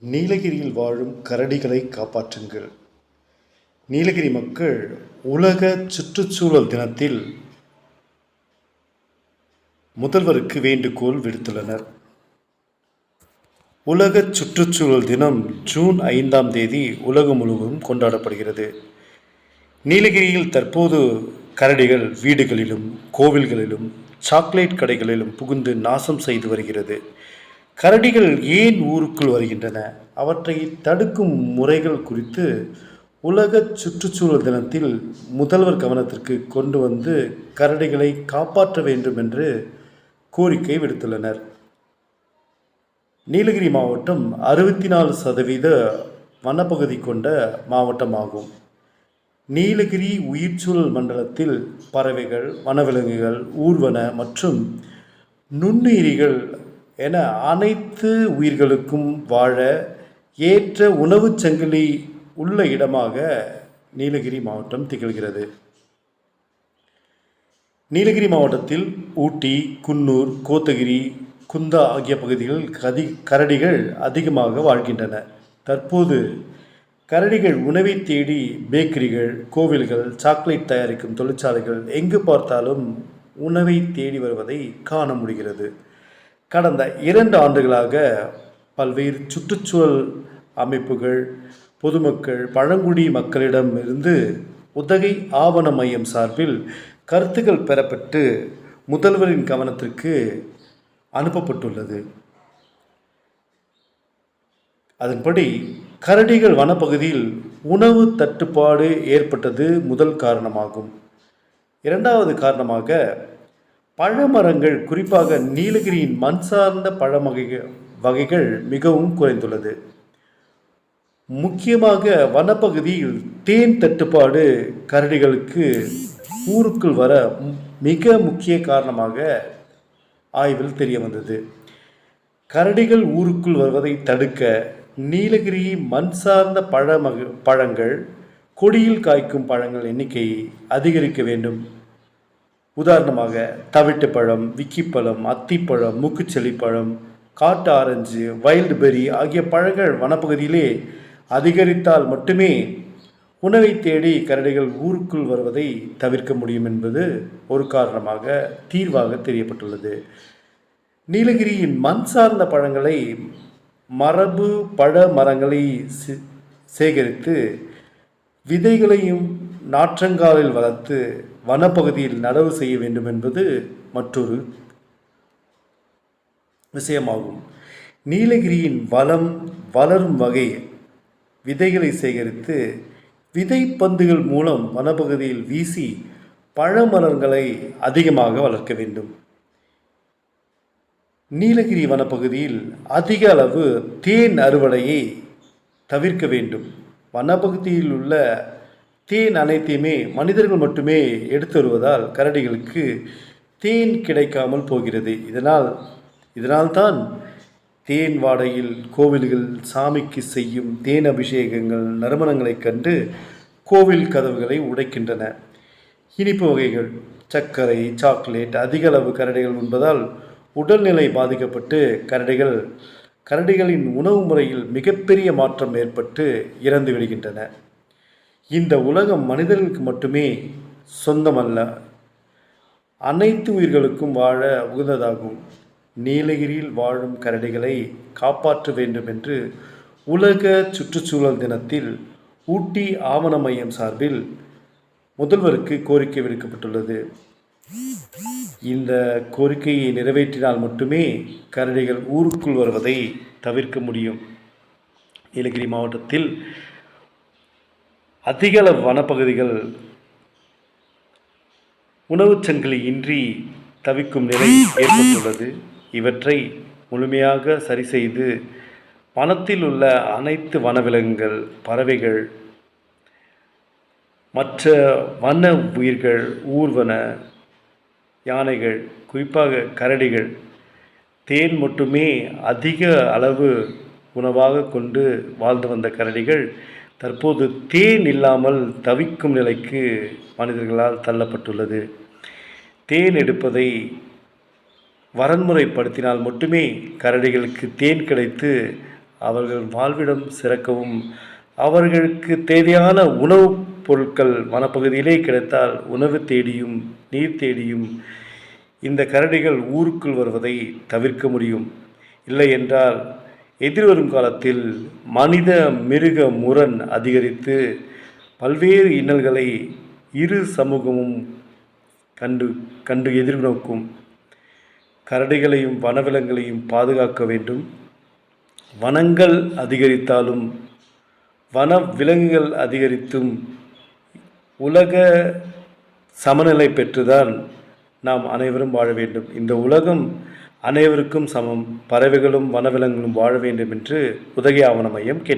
நீலகிரியில் வாழும் கரடிகளை காப்பாற்றுங்கள். நீலகிரி மக்கள் உலக சுற்றுச்சூழல் தினத்தில் முதல்வருக்கு வேண்டுகோள் விடுத்துள்ளனர். உலக சுற்றுச்சூழல் தினம் ஜூன் ஐந்தாம் தேதி உலகம் முழுவதும் கொண்டாடப்படுகிறது. நீலகிரியில் தற்போது கரடிகள் வீடுகளிலும் கோவில்களிலும் சாக்லேட் கடைகளிலும் புகுந்து நாசம் செய்து வருகிறது. கரடிகள் ஏன் ஊருக்குள் வருகின்றன? அவற்றை தடுக்கும் முறைகள் குறித்து உலக சுற்றுச்சூழல் தினத்தில் முதல்வர் கவனத்திற்கு கொண்டு வந்து கரடிகளை காப்பாற்ற வேண்டும் என்று கோரிக்கை விடுத்துள்ளனர். நீலகிரி மாவட்டம் அறுபத்தி நாலு சதவீத வனப்பகுதி கொண்ட மாவட்டமாகும். நீலகிரி உயிர்ச்சூழல் மண்டலத்தில் பறவைகள் வனவிலங்குகள் ஊர்வன மற்றும் நுண்ணுயிரிகள் என அனைத்து உயிர்களுக்கும் வாழ ஏற்ற உணவுச் சங்கிலி உள்ள இடமாக நீலகிரி மாவட்டம் திகழ்கிறது. நீலகிரி மாவட்டத்தில் ஊட்டி குன்னூர் கோத்தகிரி குந்தா ஆகிய பகுதிகளில் கதி கரடிகள் அதிகமாக வாழ்கின்றன. தற்போது கரடிகள் உணவை தேடி பேக்கரிகள் கோவில்கள் சாக்லேட் தயாரிக்கும் தொழிற்சாலைகள் எங்கு பார்த்தாலும் உணவை தேடி வருவதை காண முடிகிறது. கடந்த இரண்டு ஆண்டுகளாக பல்வேறு சுற்றுச்சூழல் அமைப்புகள் பொதுமக்கள் பழங்குடி மக்களிடம் இருந்து உதகை ஆவண மையம் சார்பில் கருத்துக்கள் பெறப்பட்டு முதல்வரின் கவனத்திற்கு அனுப்பப்பட்டுள்ளது. அதன்படி கரடிகள் வனப்பகுதியில் உணவு தட்டுப்பாடு ஏற்பட்டது முதல் காரணமாகும். இரண்டாவது காரணமாக பழமரங்கள் குறிப்பாக நீலகிரியின் மண் சார்ந்த பழ வகைகள் வகைகள் மிகவும் குறைந்துள்ளது. முக்கியமாக வனப்பகுதியில் தேன் தட்டுப்பாடு கரடிகளுக்கு ஊருக்குள் வர மிக முக்கிய காரணமாக ஆய்வில் தெரிய வந்தது கரடிகள் ஊருக்குள் வருவதை தடுக்க நீலகிரி மண் சார்ந்த பழமக பழங்கள் கொடியில் காய்க்கும் பழங்கள் எண்ணிக்கையை அதிகரிக்க வேண்டும். உதாரணமாக தவிட்டு பழம் விக்கிப்பழம் அத்திப்பழம் மூக்குச்செளி பழம் காட்டு ஆரஞ்சு வைல்டு பெரி ஆகிய பழங்கள் வனப்பகுதியிலே அதிகரித்தால் மட்டுமே உணவை தேடி கரடிகள் ஊருக்குள் வருவதை தவிர்க்க முடியும் என்பது ஒரு காரணமாக தீர்வாக தெரியப்பட்டுள்ளது. நீலகிரியின் மண் சார்ந்த பழங்களை மரபு பழ மரங்களை சே- சேகரித்து விதைகளையும் நாற்றங்காலில் வளர்த்து வனப்பகுதியில் நடவு செய்ய வேண்டும் என்பது மற்றொரு விஷயமாகும். நீலகிரியின் வளம் வளரும் வகை விதைகளை சேகரித்து விதைப்பந்துகள் மூலம் வனப்பகுதியில் வீசி பழமரங்களை அதிகமாக வளர்க்க வேண்டும். நீலகிரி வனப்பகுதியில் அதிக அளவு தேன் அறுவடையை தவிர்க்க வேண்டும். வனப்பகுதியில் உள்ள தேன் அனைத்தையுமே மனிதர்கள் மட்டுமே எடுத்து வருவதால் கரடிகளுக்கு தேன் கிடைக்காமல் போகிறது. இதனால் இதனால்தான் தேன் வாடையில் கோவில்கள் சாமிக்கு செய்யும் தேன் அபிஷேகங்கள் நறுமணங்களைக் கண்டு கோவில் கதவுகளை உடைக்கின்றன. இனிப்பு வகைகள் சர்க்கரை சாக்லேட் அதிக அளவு கரடிகள் உண்பதால் உடல்நிலை பாதிக்கப்பட்டு கரடிகள் கரடிகளின் உணவு முறையில் மிகப்பெரிய மாற்றம் ஏற்பட்டு இறந்து விடுகின்றன. இந்த உலகம் மனிதர்களுக்கு மட்டுமே சொந்தமல்ல அனைத்து உயிர்களுக்கும் வாழ உகந்ததாகும். நீலகிரியில் வாழும் கரடிகளை காப்பாற்ற வேண்டும் என்று உலக சுற்றுச்சூழல் தினத்தில் ஊட்டி ஆவண மையம் சார்பில் முதல்வருக்கு கோரிக்கை விடுக்கப்பட்டுள்ளது. இந்த கோரிக்கையை நிறைவேற்றினால் மட்டுமே கரடிகள் ஊருக்குள் வருவதை தவிர்க்க முடியும். நீலகிரி மாவட்டத்தில் அதிகள வனப்பகுதிகள் உணவுச் சங்கிலி இன்றி தவிக்கும் நிலை ஏற்பட்டுள்ளது. இவற்றை முழுமையாக சரி செய்து வனத்தில் உள்ள அனைத்து வனவிலங்குகள் பறவைகள் மற்ற வன உயிர்கள் ஊர்வன யானைகள் குறிப்பாக கரடிகள் தேன் மட்டுமே அதிக அளவு உணவாக கொண்டு வாழ்ந்து வந்த கரடிகள் தற்போது தேன் இல்லாமல் தவிக்கும் நிலைக்கு மனிதர்களால் தள்ளப்பட்டுள்ளது. தேன் எடுப்பதை வரன்முறைப்படுத்தினால் மட்டுமே கரடிகளுக்கு தேன் கிடைத்து அவர்கள் வாழ்விடம் சிறக்கவும் அவர்களுக்கு தேவையான உணவுப் பொருட்கள் வனப்பகுதியிலே கிடைத்தால் உணவு தேடியும் நீர் தேடியும் இந்த கரடிகள் ஊருக்குள் வருவதை தவிர்க்க முடியும். இல்லை என்றால் எதிர்வரும் காலத்தில் மனித மிருக முரண் அதிகரித்து பல்வேறு இன்னல்களை இரு சமூகமும் கண்டு கண்டு எதிர்நோக்கும் கரடிகளையும் வனவிலங்குகளையும் பாதுகாக்க வேண்டும். வனங்கள் அதிகரித்தாலும் வன விலங்குகள் அதிகரித்தும் உலக சமநிலை பெற்றுதான் நாம் அனைவரும் வாழ வேண்டும். இந்த உலகம் அனைவருக்கும் சமம். பறவைகளும் வனவிலங்குகளும் வாழ வேண்டும் என்று உதகை ஆவண மையம் கேட்டு